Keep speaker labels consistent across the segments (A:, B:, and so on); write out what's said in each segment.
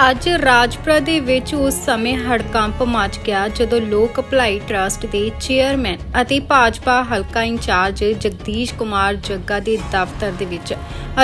A: ਅੱਜ ਰਾਜਪੁਰਾ ਦੇ ਵਿੱਚ ਉਸ ਸਮੇਂ ਹੜਕੰਪ ਮਚ ਗਿਆ ਜਦੋਂ ਲੋਕ ਭਲਾਈ ਟਰਸਟ ਦੇ ਚੇਅਰਮੈਨ ਅਤੇ ਭਾਜਪਾ ਹਲਕਾ ਇੰਚਾਰਜ ਜਗਦੀਸ਼ ਕੁਮਾਰ ਜੱਗਾ ਦੇ ਦਫ਼ਤਰ ਦੇ ਵਿੱਚ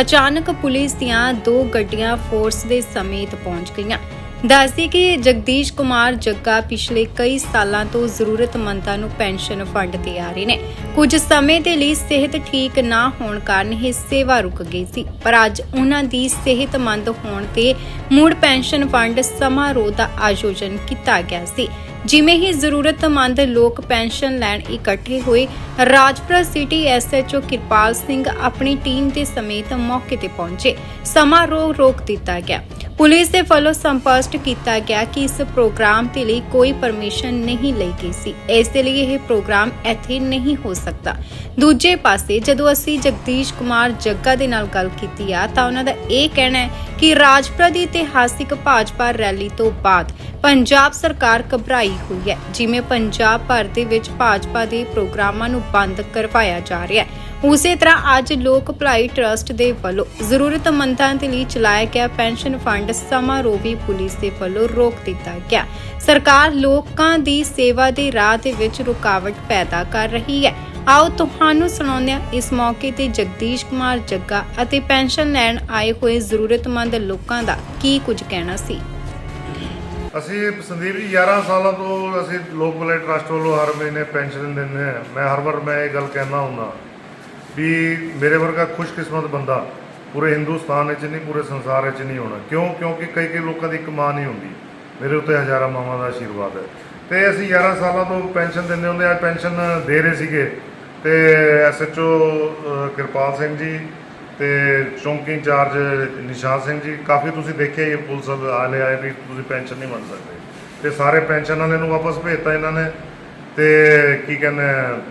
A: ਅਚਾਨਕ ਪੁਲਿਸ ਦੀਆਂ ਦੋ ਗੱਡੀਆਂ ਫੋਰਸ ਦੇ ਸਮੇਤ ਪਹੁੰਚ ਗਈਆਂ। ਦੱਸਦੀ ਕਿ ਜਗਦੀਸ਼ ਕੁਮਾਰ ਜੱਗਾ ਪਿਛਲੇ ਕਈ ਸਾਲਾਂ ਤੋਂ ਜ਼ਰੂਰਤਮੰਦਾਂ ਨੂੰ ਪੈਨਸ਼ਨ ਫੰਡ ਦੇ ਆ ਰਹੇ ਨੇ। ਕੁਝ ਸਮੇਂ ਦੇ ਲਈ ਸਿਹਤ ਠੀਕ ਨਾ ਹੋਣ ਕਾਰਨ ਇਹ ਸੇਵਾ ਰੁਕ ਗਈ ਸੀ, ਪਰ ਅੱਜ ਉਹਨਾਂ ਦੀ ਸਿਹਤਮੰਦ ਹੋਣ ਤੇ ਮੁੜ ਪੈਨਸ਼ਨ ਫੰਡ ਸਮਾਰੋਹ ਦਾ ਆਯੋਜਨ ਕੀਤਾ ਗਿਆ ਸੀ। ਜਿਵੇਂ ਹੀ ਜ਼ਰੂਰਤਮੰਦ ਲੋਕ ਪੈਨਸ਼ਨ ਲੈਣ ਇਕੱਠੇ ਹੋਏ, ਰਾਜਪੁਰਾ ਸਿਟੀ ਐਸਐਚਓ ਕਿਰਪਾਲ ਸਿੰਘ ਆਪਣੀ ਟੀਮ ਦੇ ਸਮੇਤ ਮੌਕੇ ਤੇ ਪਹੁੰਚੇ। ਸਮਾਰੋਹ ਰੋਕ ਦਿੱਤਾ ਗਿਆ। ਪੁਲਿਸ ਦੇ ਵੱਲੋਂ ਸੰਪਸ਼ਟ ਕੀਤਾ ਗਿਆ ਕਿ ਇਸ ਪ੍ਰੋਗਰਾਮ ਦੇ ਲਈ ਕੋਈ ਪਰਮਿਸ਼ਨ ਨਹੀਂ ਲਈ ਗਈ ਸੀ। ਇਸ ਦੇ ਲਈ ਇਹ ਪ੍ਰੋਗਰਾਮ ਇੱਥੇ ਨਹੀਂ ਹੋ ਸਕਦਾ। ਦੂਜੇ ਪਾਸੇ, ਜਦੋਂ ਅਸੀਂ ਜਗਦੀਸ਼ ਕੁਮਾਰ ਜੱਗਾ ਦੇ ਨਾਲ ਗੱਲ ਕੀਤੀ ਆ, ਤਾਂ ਉਹਨਾਂ ਦਾ ਇਹ ਕਹਿਣਾ ਹੈ ਕਿ ਰਾਜਪੁਰਾ ਦੀ ਇਤਿਹਾਸਿਕ ਭਾਜਪਾ ਰੈਲੀ ਤੋਂ ਬਾਅਦ ਪੰਜਾਬ ਸਰਕਾਰ ਘਬਰਾਈ ਹੋਈ ਹੈ, ਜਿਵੇਂ ਪੰਜਾਬ ਭਰ ਦੇ ਵਿੱਚ ਭਾਜਪਾ ਦੇ ਪ੍ਰੋਗਰਾਮਾਂ ਨੂੰ ਬੰਦ ਕਰਵਾਇਆ ਜਾ ਰਿਹਾ ਹੈ। ਉਸੇ ਤਰ੍ਹਾਂ ਅੱਜ ਲੋਕ ਭਲਾਈ ਟਰਸਟ ਦੇ ਵੱਲੋਂ ਜ਼ਰੂਰਤਮੰਦਾਂ ਦੇ ਲਈ ਚਲਾਇਆ ਗਿਆ ਪੈਨਸ਼ਨ ਫੰਡ ਸਮਾਰੋਹ ਵੀ ਪੁਲਿਸ ਦੇ ਵੱਲੋਂ ਰੋਕ ਦਿੱਤਾ ਗਿਆ। ਸਰਕਾਰ ਲੋਕਾਂ ਦੀ ਸੇਵਾ ਦੇ ਰਾਹ ਦੇ ਵਿੱਚ ਰੁਕਾਵਟ ਪੈਦਾ ਕਰ ਰਹੀ ਹੈ। ਆਓ ਤੁਹਾਨੂੰ ਸੁਣਾਉਂਦੇ ਹਾਂ ਇਸ ਮੌਕੇ ਤੇ ਜਗਦੀਸ਼ ਕੁਮਾਰ ਜੱਗਾ ਅਤੇ ਪੈਨਸ਼ਨ ਲੈਣ ਆਏ ਹੋਏ ਜ਼ਰੂਰਤਮੰਦ ਲੋਕਾਂ ਦਾ ਕੀ ਕੁਝ ਕਹਿਣਾ ਸੀ?
B: ਅਸੀਂ ਸੰਦੀਪ ਜੀ 11 ਸਾਲਾਂ ਤੋਂ ਅਸੀਂ ਲੋਕ ਭਲਾਈ ਟਰਸਟ ਵੱਲੋਂ ਹਰ ਮਹੀਨੇ ਪੈਨਸ਼ਨ ਦਿੰਦੇ ਹਾਂ। ਮੈਂ ਹਰ ਵਾਰ ਮੈਂ ਇਹ ਗੱਲ ਕਹਿਣਾ ਹੁੰਦਾ। ਵੀ ਮੇਰੇ ਵਰਗਾ ਖੁਸ਼ਕਿਸਮਤ ਬੰਦਾ ਪੂਰੇ ਹਿੰਦੁਸਤਾਨ ਵਿੱਚ ਨਹੀਂ, ਪੂਰੇ ਸੰਸਾਰ ਵਿੱਚ ਨਹੀਂ ਹੋਣਾ ਕਿਉਂ? ਕਿਉਂਕਿ ਕਈ ਕਈ ਲੋਕਾਂ ਦੀ ਇੱਕ ਮਾਂ ਨਹੀਂ ਹੁੰਦੀ। ਮੇਰੇ ਉੱਤੇ ਹਜ਼ਾਰਾਂ ਮਾਵਾਂ ਦਾ ਆਸ਼ੀਰਵਾਦ ਹੈ। ਤੇ ਅਸੀਂ 11 ਸਾਲਾਂ ਤੋਂ ਪੈਨਸ਼ਨ ਦਿੰਦੇ ਹੁੰਦੇ ਆ, ਪੈਨਸ਼ਨ ਦੇ ਰਹੇ ਸੀਗੇ। ਤੇ ਐਸਐਚਓ ਕਿਰਪਾਲ ਸਿੰਘ ਜੀ ਤੇ ਚੌਂਕੀ ਇੰਚਾਰਜ ਨਿਸ਼ਾਨ ਸਿੰਘ ਜੀ, ਕਾਫੀ ਤੁਸੀਂ ਦੇਖਿਆ ਹੀ ਪੁਲਿਸ ਵਾਲੇ ਆਏ ਵੀ ਤੁਸੀਂ ਪੈਨਸ਼ਨ ਨਹੀਂ ਮੰਨ ਸਕਦੇ। ਤੇ ਸਾਰੇ ਪੈਨਸ਼ਨ ਵਾਲਿਆਂ ਨੂੰ ਵਾਪਸ ਭੇਜਤਾ ਇਹਨਾਂ ਨੇ। ਤੇ ਕੀ ਕਹਿੰਦੇ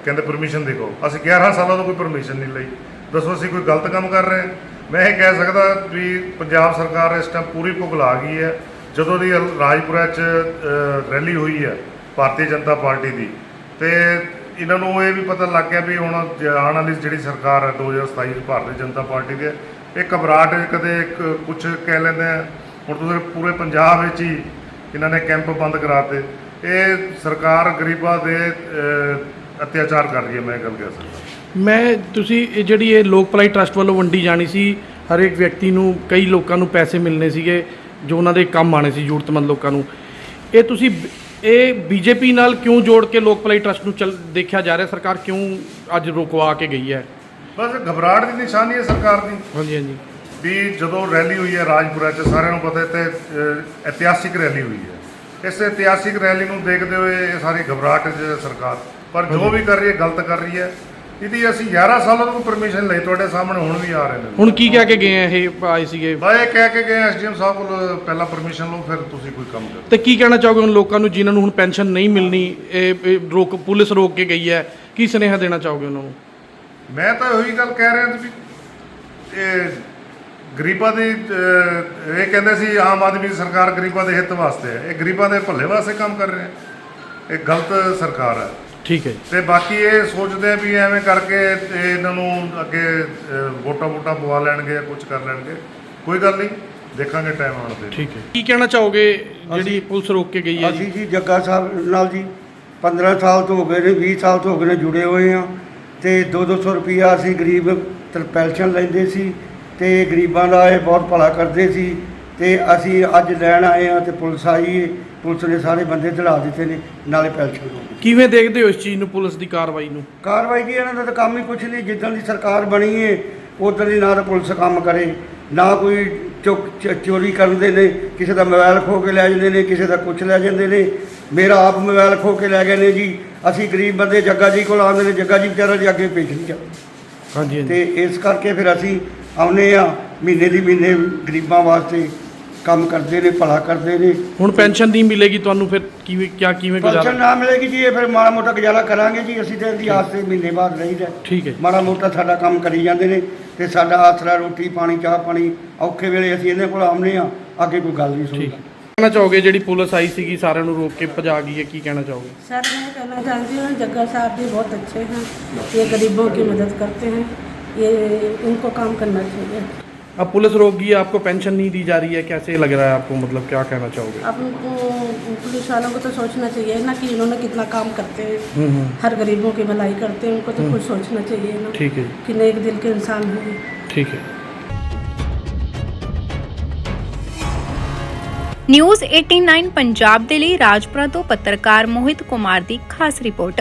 B: ਕਹਿੰਦੇ ਪਰਮਿਸ਼ਨ ਦੇਖੋ। ਅਸੀਂ 11 ਸਾਲਾਂ ਤੋਂ ਕੋਈ ਪਰਮਿਸ਼ਨ ਨਹੀਂ ਲਈ। ਦੱਸੋ ਅਸੀਂ ਕੋਈ ਗਲਤ ਕੰਮ ਕਰ ਰਹੇ ਮੈਂ ਇਹ ਕਹਿ ਸਕਦਾ ਵੀ ਪੰਜਾਬ ਸਰਕਾਰ ਇਸ ਟਾਈਮ ਪੂਰੀ ਭੁਗਲਾ ਗਈ ਹੈ। ਜਦੋਂ ਦੀ ਰਾਜਪੁਰਾ 'ਚ ਰੈਲੀ ਹੋਈ ਹੈ ਭਾਰਤੀ ਜਨਤਾ ਪਾਰਟੀ ਦੀ। ਤੇ ਇਹਨਾਂ ਨੂੰ ਇਹ ਵੀ ਪਤਾ ਲੱਗ ਗਿਆ ਵੀ ਹੁਣ ਜ- ਆਉਣ ਵਾਲੀ ਜਿਹੜੀ ਸਰਕਾਰ ਹੈ 2027 ਦੀ ਭਾਰਤੀ ਜਨਤਾ ਪਾਰਟੀ ਦੀ ਹੈ, ਇਹ ਘਬਰਾਹਟ ਕਦੇ ਕੁਝ ਕਹਿ ਲੈਂਦੇ ਆ। ਹੁਣ ਤੁਸੀਂ ਪੂਰੇ ਪੰਜਾਬ ਵਿੱਚ ਹੀ ਇਹਨਾਂ ਨੇ ਕੈਂਪ ਬੰਦ ਕਰਾਤੇ ਇਹ ਸਰਕਾਰ ਗਰੀਬਾਂ ਦੇ ਅਤਿਆਚਾਰ ਕਰ ਰਹੀ ਹੈ ਮੈਂ ਇਹ ਗੱਲ ਕਹਿ ਸਕਦਾ।
C: ਮੈਂ ਤੁਸੀਂ ਇਹ ਜਿਹੜੀ ਇਹ ਲੋਕ ਭਲਾਈ ਟਰਸਟ ਵੱਲੋਂ ਵੰਡੀ ਜਾਣੀ ਸੀ ਹਰ ਇੱਕ ਵਿਅਕਤੀ ਨੂੰ ਕਈ ਲੋਕਾਂ ਨੂੰ ਪੈਸੇ ਮਿਲਣੇ ਸੀਗੇ ਜੋ ਉਹਨਾਂ ਦੇ ਕੰਮ ਆਣੇ ਸੀ ਜ਼ਰੂਰਤਮੰਦ ਲੋਕਾਂ ਨੂੰ। ਇਹ ਤੁਸੀਂ ਬ- ਇਹ ਬੀਜੇਪੀ ਨਾਲ ਕਿਉਂ ਜੋੜ ਕੇ ਲੋਕ ਭਲਾਈ ਟਰਸਟ ਨੂੰ ਚੱਲ ਦੇਖਿਆ ਜਾ ਰਿਹਾ? ਸਰਕਾਰ ਕਿਉਂ ਅੱਜ ਰੁਕਵਾ ਕੇ ਗਈ ਹੈ?
B: ਬਸ ਘਬਰਾਹਟ ਦੀ ਨਿਸ਼ਾਨੀ ਹੈ ਸਰਕਾਰ ਦੀ।
C: ਹਾਂਜੀ ਹਾਂਜੀ।
B: ਵੀ ਜਦੋਂ ਰੈਲੀ ਹੋਈ ਹੈ ਰਾਜਪੁਰਾ 'ਚ ਸਾਰਿਆਂ ਨੂੰ ਪਤਾ ਹੈ ਤੇ ਅ, ਇਤਿਹਾਸਿਕ ਰੈਲੀ ਹੋਈ ਹੈ। ਇਸ ਇਤਿਹਾਸਿਕ ਰੈਲੀ ਨੂੰ ਦੇਖਦੇ ਹੋਏ ਇਹ ਸਾਰੀ ਘਬਰਾਹਟ 'ਚ ਸਰਕਾਰ। ਪਰ ਜੋ ਵੀ ਕਰ ਰਹੀ ਹੈ ਗਲਤ ਕਰ ਰਹੀ ਹੈ। ਇਹਦੀ ਅਸੀਂ 11 ਸਾਲਾਂ ਤੋਂ ਪਰਮਿਸ਼ਨ ਲਈ ਤੁਹਾਡੇ ਸਾਹਮਣੇ ਹੁਣ ਵੀ ਆ ਰਹੇ ਨੇ।
C: ਹੁਣ ਕੀ ਕਹਿ ਕੇ ਗਏ ਆ ਇਹ ਆਏ ਸੀਗੇ?
B: ਬਾਏ ਕਹਿ ਕੇ ਗਏ ਐਸਡੀਐਮ ਸਾਹਿਬ ਕੋਲ ਪਹਿਲਾਂ ਪਰਮਿਸ਼ਨ ਲਓ ਫਿਰ ਤੁਸੀਂ ਕੋਈ ਕੰਮ ਕਰੋ।
C: ਤੇ ਕੀ ਕਹਿਣਾ ਚਾਹੋਗੇ ਉਹਨਾਂ ਲੋਕਾਂ ਨੂੰ ਜਿਨ੍ਹਾਂ ਨੂੰ ਹੁਣ ਪੈਨਸ਼ਨ ਨਹੀਂ ਮਿਲਣੀ ਇਹ ਇਹ ਰੋਕ ਪੁਲਿਸ ਰੋਕ ਕੇ ਗਈ ਹੈ ਕੀ ਸੁਨੇਹਾ ਦੇਣਾ ਚਾਹੋਗੇ ਉਹਨਾਂ ਨੂੰ?
B: ਮੈਂ ਤਾਂ ਉਹੀ ਗੱਲ ਕਹਿ ਰਿਹਾ ਵੀ ਇਹ ਗਰੀਬਾਂ ਦੀ ਇਹ ਕਹਿੰਦੇ ਸੀ ਆਮ ਆਦਮੀ ਦੀ ਸਰਕਾਰ ਗਰੀਬਾਂ ਦੇ ਹਿੱਤ ਵਾਸਤੇ ਹੈ। ਇਹ ਗਰੀਬਾਂ ਦੇ ਭੱਲੇ ਵਾਸਤੇ ਕੰਮ ਕਰ ਰਹੇ ਹੈ। ਇਹ ਗਲਤ ਸਰਕਾਰ ਹੈ।
C: ਠੀਕ ਹੈ
B: ਤੇ ਬਾਕੀ ਇਹ ਸੋਚਦੇ ਆ ਵੀ ਐਵੇਂ ਕਰਕੇ ਤੇ ਇਹਨਾਂ ਨੂੰ ਅੱਗੇ ਵੋਟਾਂ ਵੋਟਾਂ ਪਵਾ ਲੈਣਗੇ ਕੁਝ ਕਰ ਲੈਣਗੇ। ਕੋਈ ਗੱਲ ਨਹੀਂ ਦੇਖਾਂਗੇ ਟਾਈਮ ਆਉਣ ਤੇ।
C: ਠੀਕ ਹੈ। ਕੀ ਕਹਿਣਾ ਚਾਹੋਗੇ ਜਿਹੜੀ ਪੁਲਿਸ ਰੋਕ ਕੇ ਗਈ ਹੈ ਜੀ?
D: ਅਸੀਂ ਜੀ ਜੱਗਾ ਸਾਹਿਬ ਨਾਲ ਜੀ 15 ਸਾਲ ਤੋਂ ਹੋ ਗਏ ਨੇ 20 ਸਾਲ ਤੋਂ ਹੋ ਗਏ ਨੇ ਜੁੜੇ ਹੋਏ ਆ ਤੇ 2-200 ਰੁਪਈਆ ਅਸੀਂ ਗਰੀਬ ਤਰ ਪੈਨਸ਼ਨ ਲੈਂਦੇ ਸੀ। ਤੇ ਗਰੀਬਾਂ ਦਾ ਇਹ ਬਹੁਤ ਭਲਾ ਕਰਦੇ ਸੀ ਤੇ ਅਸੀਂ ਅੱਜ ਲੈਣ ਆਏ ਆ ਤੇ ਪੁਲਿਸ ਆਈ। ਪੁਲਿਸ ਨੇ ਸਾਰੇ ਬੰਦੇ ਚੜਾ ਦਿੱਤੇ ਨੇ ਨਾਲੇ ਪੈਨਸ਼ਨ ਹੋ ਗਈ
C: ਕਿਵੇਂ ਦੇਖਦੇ ਹੋ ਇਸ ਚੀਜ਼ ਨੂੰ ਪੁਲਿਸ ਦੀ ਕਾਰਵਾਈ ਨੂੰ?
D: ਕਾਰਵਾਈ ਜੀ ਇਹਨਾਂ ਦਾ ਤਾਂ ਕੰਮ ਹੀ ਕੁਛ ਨਹੀਂ। ਜਿੱਦਾਂ ਦੀ ਸਰਕਾਰ ਬਣੀ ਏ ਉਦੋਂ ਦੀ ਨਾ ਤਾਂ ਪੁਲਿਸ ਕੰਮ ਕਰੇ ਨਾ ਕੋਈ ਚੁੱਕ ਚ- ਚੋਰੀ ਕਰਦੇ ਨੇ ਕਿਸੇ ਦਾ ਮੋਬਾਈਲ ਖੋ ਕੇ ਲੈ ਜਾਂਦੇ ਨੇ ਕਿਸੇ ਦਾ ਕੁਛ ਲੈ ਜਾਂਦੇ ਨੇ। ਮੇਰਾ ਆਪ ਮੋਬਾਈਲ ਖੋ ਕੇ ਲੈ ਗਏ ਨੇ ਜੀ। ਅਸੀਂ ਗਰੀਬ ਬੰਦੇ ਜੱਗਾ ਜੀ ਕੋਲ ਆਉਂਦੇ ਨੇ ਜੱਗਾ ਜੀ ਵਿਚਾਰਾ ਜੀ ਅੱਗੇ ਪੇਸ਼ ਨਹੀਂ
C: ਹਾਂਜੀ ਹਾਂਜੀ।
D: ਤੇ ਇਸ ਕਰਕੇ ਫਿਰ ਅਸੀਂ ਆਉਨੇ ਆ ਮਹੀਨੇ ਦੀ ਮਹੀਨੇ ਗਰੀਬਾਂ ਵਾਸਤੇ ਕੰਮ ਕਰਦੇ ਨੇ ਭਲਾ ਕਰਦੇ ਨੇ
C: ਹੁਣ ਪੈਨਸ਼ਨ ਨਹੀਂ ਮਿਲੇਗੀ ਤੁਹਾਨੂੰ ਫਿਰ ਕਿਵੇਂ ਕਿਆ ਕਿਵੇਂ
D: ਪੈਨਸ਼ਨ
C: ਗੁਜ਼ਾਰਾ
D: ਨਾ ਮਿਲੇਗੀ ਜੀ ਇਹ ਫਿਰ ਮਾੜਾ ਮੋਟਾ ਗੁਜ਼ਾਰਾ ਕਰਾਂਗੇ ਜੀ ਅਸੀਂ ਤੇ ਇਹਦੀ ਆਸ ਤੇ ਮਹੀਨੇ ਬਾਅਦ ਰਹੀਦਾ
C: ਠੀਕ ਹੈ
D: ਮਾੜਾ ਮੋਟਾ ਸਾਡਾ ਕੰਮ ਕਰੀ ਜਾਂਦੇ ਨੇ ਤੇ ਸਾਡਾ ਆਸਰਾ ਰੋਟੀ ਪਾਣੀ ਚਾਹ ਪਾਣੀ ਔਖੇ ਵੇਲੇ ਅਸੀਂ ਇਹਦੇ ਕੋਲ ਆਉਂਦੇ ਆ ਅੱਗੇ ਕੋਈ ਗੱਲ ਨਹੀਂ
C: ਠੀਕ
D: ਸੁਣਦਾ
C: ਕਹਿਣਾ ਚਾਹੋਗੇ ਜਿਹੜੀ ਪੁਲਿਸ ਆਈ ਸੀਗੀ ਸਾਰਿਆਂ ਨੂੰ ਰੋਕ ਕੇ ਭਜਾ ਗਈ ਹੈ ਕੀ ਕਹਿਣਾ ਚਾਹੋਗੇ
E: सर मैं कहना चाहती हूँ जग्गा साहब भी बहुत अच्छे हैं ये गरीबों की मदद करते हैं ये इनको काम करना चाहिए
C: अब पुलिस रोक गई है आपको पेंशन नहीं दी जा रही है कैसे लग रहा है आपको मतलब क्या कहना चाहोगे
E: अब उनको पुलिस वालों को तो सोचना चाहिए ना कि इन्होंने कितना काम करते हैं
C: हम्म हम्म,
E: हर गरीबों की भलाई करते हैं उनको तो कुछ सोचना चाहिए ना
C: ठीक है
E: कि नेक दिल के इंसान हैं
C: ठीक है
A: ਨਿਊਜ਼ 89 ਪੰਜਾਬ ਦੇ ਲਈ ਰਾਜਪੁਰਾ ਤੋਂ ਪੱਤਰਕਾਰ ਮੋਹਿਤ ਕੁਮਾਰ ਦੀ ਖਾਸ ਰਿਪੋਰਟ